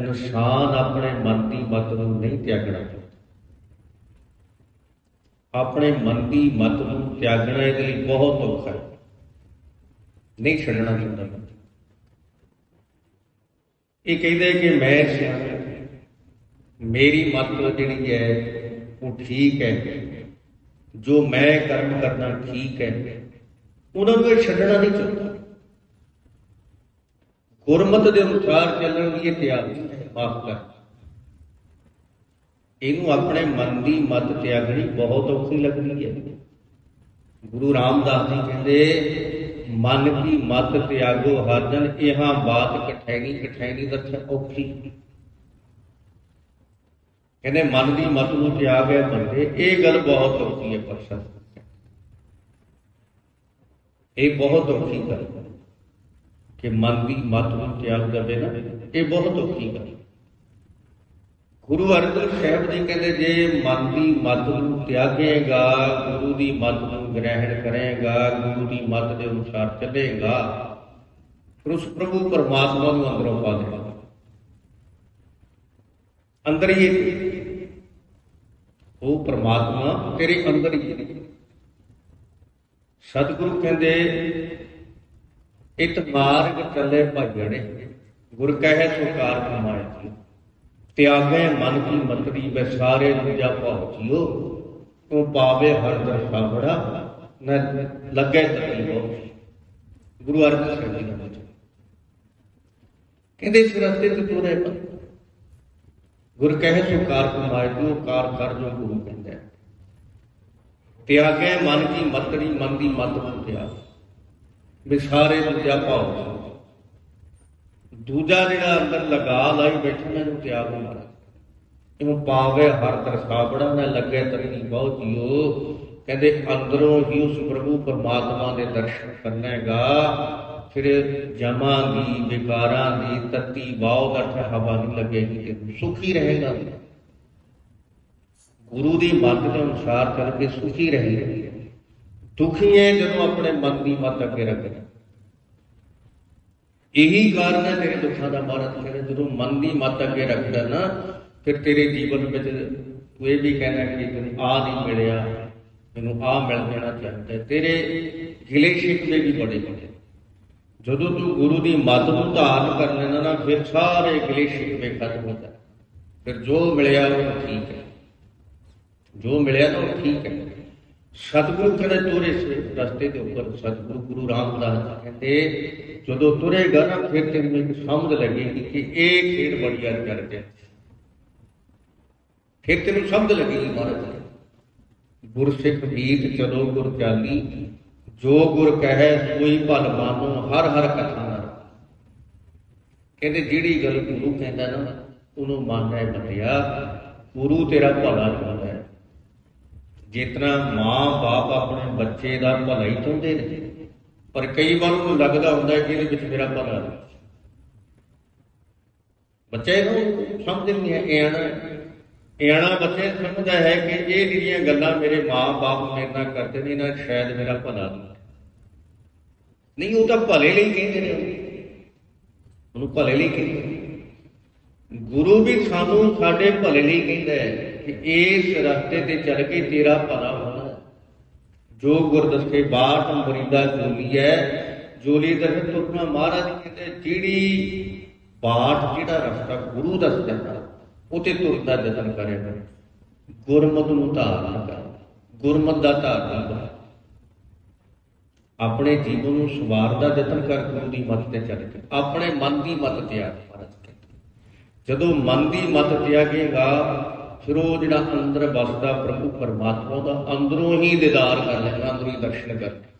ਇਨਸਾਨ ਆਪਣੇ ਮਨ ਦੀ ਮਤ ਨੂੰ ਨਹੀਂ ਤਿਆਗਣਾ ਚਾਹੁੰਦਾ। ਆਪਣੇ ਮਨ ਦੀ ਮਤ ਨੂੰ ਤਿਆਗਣਾ ਇਹਦੇ ਲਈ ਬਹੁਤ ਔਖਾ ਹੈ। ਨਹੀਂ ਛੱਡਣਾ ਚਾਹੁੰਦਾ ਬੰਦਾ। ਇਹ ਕਹਿੰਦੇ ਕਿ ਮੈਂ ਸਿਆਣਾ ਮੇਰੀ ਮਤ ਜਿਹੜੀ ਹੈ, ਉਹ ਠੀਕ ਹੈ। ਜੋ ਮੈਂ ਕਰਮ ਕਰਨਾ ਠੀਕ ਹੈ ਉਹਨਾਂ ਨੂੰ ਇਹ ਛੱਡਣਾ ਨਹੀਂ ਚਾਹੁੰਦਾ। ਗੁਰਮਤ ਦੇ ਅਨੁਸਾਰ ਚੱਲਣ ਦੀ ਇਹ ਤਿਆਰ ਹੈ ਮਾਫ ਕਰ। ਇਹਨੂੰ ਆਪਣੇ ਮਨ ਦੀ ਮਤ ਤਿਆਗਣੀ ਬਹੁਤ ਔਖੀ ਲੱਗਦੀ ਹੈ। ਗੁਰੂ ਰਾਮਦਾਸ ਜੀ ਕਹਿੰਦੇ, ਮਨ ਕੀ ਮਤ ਤਿਆਗੋ ਹਰਜਨ ਇਹਾਂ ਬਾਤ ਕਠੈਣੀ ਕਠੈਣੀ ਦੱਸਣ ਔਖੀ। ਕਹਿੰਦੇ, ਮਨ ਦੀ ਮਤ ਨੂੰ ਤਿਆਗਿਆ ਬੰਦੇ, ਇਹ ਗੱਲ ਬਹੁਤ ਔਖੀ ਹੈ ਪਰਸਨ। ਇਹ ਬਹੁਤ ਔਖੀ ਗੱਲ ਹੈ। ਕਿ ਮਨ ਦੀ ਮਤ ਨੂੰ ਤਿਆਗ ਦੇਵੇ ਨਾ, ਇਹ ਬਹੁਤ ਔਖੀ ਗੱਲ ਗੁਰੂ ਅਰਜਨ ਸਾਹਿਬ ਜੀ ਕਹਿੰਦੇ, ਜੇ ਮਨ ਦੀ ਮਤ ਨੂੰ ਤਿਆਗੇਗਾ, ਗੁਰੂ ਦੀ ਮਤ ਨੂੰ ਗ੍ਰਹਿਣ ਕਰੇਗਾ, ਗੁਰੂ ਦੀ ਮਤ ਦੇ ਅਨੁਸਾਰ ਚੱਲੇਗਾ, ਫਿਰ ਉਸ ਪ੍ਰਭੂ ਪਰਮਾਤਮਾ ਨੂੰ ਅੰਦਰੋਂ ਪਾ ਦੇਗਾ ਅੰਦਰ ਹੀ ਹੈ। ਉਹ ਪਰਮਾਤਮਾ ਤੇਰੇ ਅੰਦਰ ਹੀ ਸਤਿਗੁਰੂ ਕਹਿੰਦੇ ਇਤ ਮਾਰਗ ਚੱਲੇ ਭਜਣੇ ਗੁਰ ਕਹੇ ਸੋ ਕਾਰ ਕਮਾਏ ਤਿਆਗੇ ਮਨ ਕੀ ਮਤਰੀ ਬੈ ਸਾਰੇ ਦੂਜਾ ਪਹੁੰਚਿਓ ਤੂੰ ਪਾਵੇ ਹਰ ਦਰਸਾ ਬੜਾ ਨ ਲੱਗੇ ਤਕੀ ਗੁਰੂ ਅਰਜਨ ਸਾਹਿਬ ਜੀ ਦਾ ਬਚਨ। ਕਹਿੰਦੇ ਇਸ ਰਸਤੇ ਤੇ ਤੁਰੇ ਪਾ। ਗੁਰ ਕਹੇ ਸੋ ਕਾਰ ਕਮਾਏ ਤੂੰ ਕਾਰ ਕਰ ਜੋ ਗੁਰੂ ਕਹਿੰਦਾ ਤਿਆਗੇ ਮਨ ਕੀ ਮਤਰੀ, ਮਨ ਦੀ ਮਤ ਨੂੰ ਤਿਆਗ ਵਿਸਾਰੇ ਦੂਜਾ ਭਾਉ ਜਿਹੜਾ ਅੰਦਰ ਲਗਾ ਲਾਈ ਬੈਠਾ ਨਾ ਨੂੰ ਤਿਆਗ ਹੁੰਦਾ ਇਹਨੂੰ ਪਾਵੇ ਹਰ ਤਰਸਾ ਬੜਾ ਨਾ ਲੱਗੇ ਤਰੀ ਬਹੁਤ ਜੀਓ ਕਹਿੰਦੇ ਅੰਦਰੋਂ ਹੀ ਉਸ ਪ੍ਰਭੂ ਪਰਮਾਤਮਾ ਦੇ ਦਰਸ਼ਨ ਕਰਨੇਗਾ ਫਿਰ ਜਮਾਂ ਦੀ ਵਿਕਾਰਾਂ ਦੀ ਤਤੀ ਵਾਉ ਦਾ ਹਵਾ ਨਹੀਂ ਲੱਗੇਗੀ ਤੇ ਸੁਖੀ ਰਹੇਗਾ। ਗੁਰੂ ਦੀ ਮੰਗ ਦੇ ਅਨੁਸਾਰ ਚੱਲ ਕੇ ਸੁਖੀ ਰਹੇ ਦੁਖੀ ਹੈ ਜਦੋਂ ਆਪਣੇ ਮਨ ਦੀ ਮੱਤ ਅੱਗੇ ਰੱਖਦਾ ਇਹੀ ਕਾਰਨ ਹੈ ਤੇਰੇ ਦੁੱਖਾਂ ਦਾ ਮਾਰਤ ਕਹਿੰਦੇ, ਜਦੋਂ ਮਨ ਦੀ ਮੱਤ ਅੱਗੇ ਰੱਖਦਾ ਨਾ, ਫਿਰ ਤੇਰੇ ਜੀਵਨ ਵਿੱਚ ਤੂੰ ਇਹ ਵੀ ਕਹਿਣਾ ਕਿ ਤੈਨੂੰ ਆ ਨਹੀਂ ਮਿਲਿਆ ਮੈਨੂੰ ਆ ਮਿਲ ਜਾਣਾ ਚਾਹੀਦਾ ਹੈ। ਤੇਰੇ ਗਿਲੇ ਸ਼ਿਕਵੇ ਵੀ ਬੜੇ ਬੜੇ ਜਦੋਂ ਤੂੰ ਗੁਰੂ ਦੀ ਮੱਤ ਨੂੰ ਧਾਰਨ ਕਰ ਲੈਣਾ ਨਾ, ਫਿਰ ਸਾਰੇ ਗਿਲੇ ਸ਼ਿਕਵੇ ਖਤਮ ਹੋ ਜਾਂਦੇ। ਫਿਰ ਜੋ ਮਿਲਿਆ ਉਹ ਠੀਕ ਹੈ। ਜੋ ਮਿਲਿਆ ਤਾਂ ਉਹ ਠੀਕ ਹੈ। ਸਤਿਗੁਰੂ ਕਹਿੰਦੇ ਤੁਰੇ ਸੇ, ਰਸਤੇ ਦੇ ਉੱਪਰ, ਸਤਿਗੁਰੂ ਗੁਰੂ ਰਾਮਦਾਸ ਜੀ ਕਹਿੰਦੇ, ਜਦੋਂ ਤੁਰੇਗਾ ਨਾ ਫਿਰ ਤੈਨੂੰ ਇੱਕ ਸਮਝ ਲੱਗੇਗੀ ਕਿ ਇਹ ਖੇਡ ਬੜੀਆ ਚੱਲ ਗਿਆ ਫਿਰ ਤੈਨੂੰ ਸਮਝ ਲੱਗੇਗੀ ਮਹਾਰਾਜ ਗੁਰਸਿੱਖ ਵੀਰ ਚਲੋ ਗੁਰ ਚਾਲੀ ਜੋ ਗੁਰ ਕਹੈ ਕੋਈ ਭਲ ਮਾਨੋ, ਹਰ ਹਰ ਕਥਾ ਨਰ ਕਹਿੰਦੇ, ਜਿਹੜੀ ਗੱਲ ਗੁਰੂ ਕਹਿੰਦਾ ਨਾ, ਉਹਨੂੰ ਮੰਨਣਾ ਬੰਦਿਆ ਗੁਰੂ ਤੇਰਾ ਭਲਾ ਚਾਹੁੰਦਾ ਹੈ ਜਿਤਨਾ ਮਾਂ ਬਾਪ ਆਪਣੇ ਬੱਚੇ ਦਾ ਭਲਾ ਹੀ ਚਾਹੁੰਦੇ ਨੇ, ਪਰ ਕਈ ਵਾਰ ਉਹਨੂੰ ਲੱਗਦਾ ਹੁੰਦਾ ਕਿ ਇਹਦੇ ਵਿੱਚ ਮੇਰਾ ਭਲਾ ਨਹੀਂ। ਬੱਚੇ ਨੂੰ ਸਮਝ ਨਹੀਂ ਹੈ। ਇਆਣਾ ਇਆਣਾ ਬੱਚੇ ਸਮਝਦਾ ਹੈ ਕਿ ਇਹ ਜਿਹੜੀਆਂ ਗੱਲਾਂ ਮੇਰੇ ਮਾਂ-ਬਾਪ ਮੇਰੇ ਨਾਲ ਕਰਦੇ ਨੇ ਨਾ, ਸ਼ਾਇਦ ਮੇਰਾ ਭਲਾ ਨਹੀਂ। ਉਹ ਤਾਂ ਭਲੇ ਲਈ ਕਹਿੰਦੇ ਨੇ। ਉਹਨੂੰ ਭਲੇ ਲਈ ਕਹਿੰਦੇ ਗੁਰੂ ਵੀ ਸਾਨੂੰ ਸਾਡੇ ਭਲੇ ਲਈ ਕਹਿੰਦਾ ਹੈ। ਕਿ ਇਸ ਰਸਤੇ ਤੇ ਚੱਲ ਕੇ ਤੇਰਾ ਭਲਾ ਹੋਣਾ ਜੋ ਗੁਰ ਦੱਸੇ ਬਾਟ ਜੋਲੀ ਹੈ, ਜੋਲੀ ਦਰ ਤੁਰਨਾ ਮਹਾਰਾਜ ਕਹਿੰਦੇ, ਜਿਹੜੀ ਬਾਟ ਜਿਹੜਾ ਰਸਤਾ ਗੁਰੂ ਦੱਸਦਾ ਹੈ ਉਹ ਤੇ ਤੁਰਨ ਕਰਿਆ ਕਰ। ਗੁਰਮਤ ਨੂੰ ਧਾਰਨ ਕਰ, ਗੁਰਮਤ ਦਾ ਧਾਰਨ ਕਰ। ਆਪਣੇ ਜੀਵਨ ਨੂੰ ਸਵਾਰ ਦਾ ਯਤਨ ਕਰ, ਗੁਰੂ ਦੀ ਮੱਤ ਤੇ ਚੱਲ ਕੇ, ਆਪਣੇ ਮਨ ਦੀ ਮੱਤ ਤਿਆਗ ਮਹਾਰਾਜ ਜਦੋਂ ਮਨ ਦੀ ਮਤ ਤਿਆਗੇਗਾ ਫਿਰ ਉਹ ਜਿਹੜਾ ਅੰਦਰ ਵਸਦਾ ਪ੍ਰਭੂ ਪਰਮਾਤਮਾ ਦਾ ਅੰਦਰੋਂ ਹੀ ਦੀਦਾਰ ਕਰ ਲੈਣਾ ਅੰਦਰੋਂ ਹੀ ਦਰਸ਼ਨ ਕਰ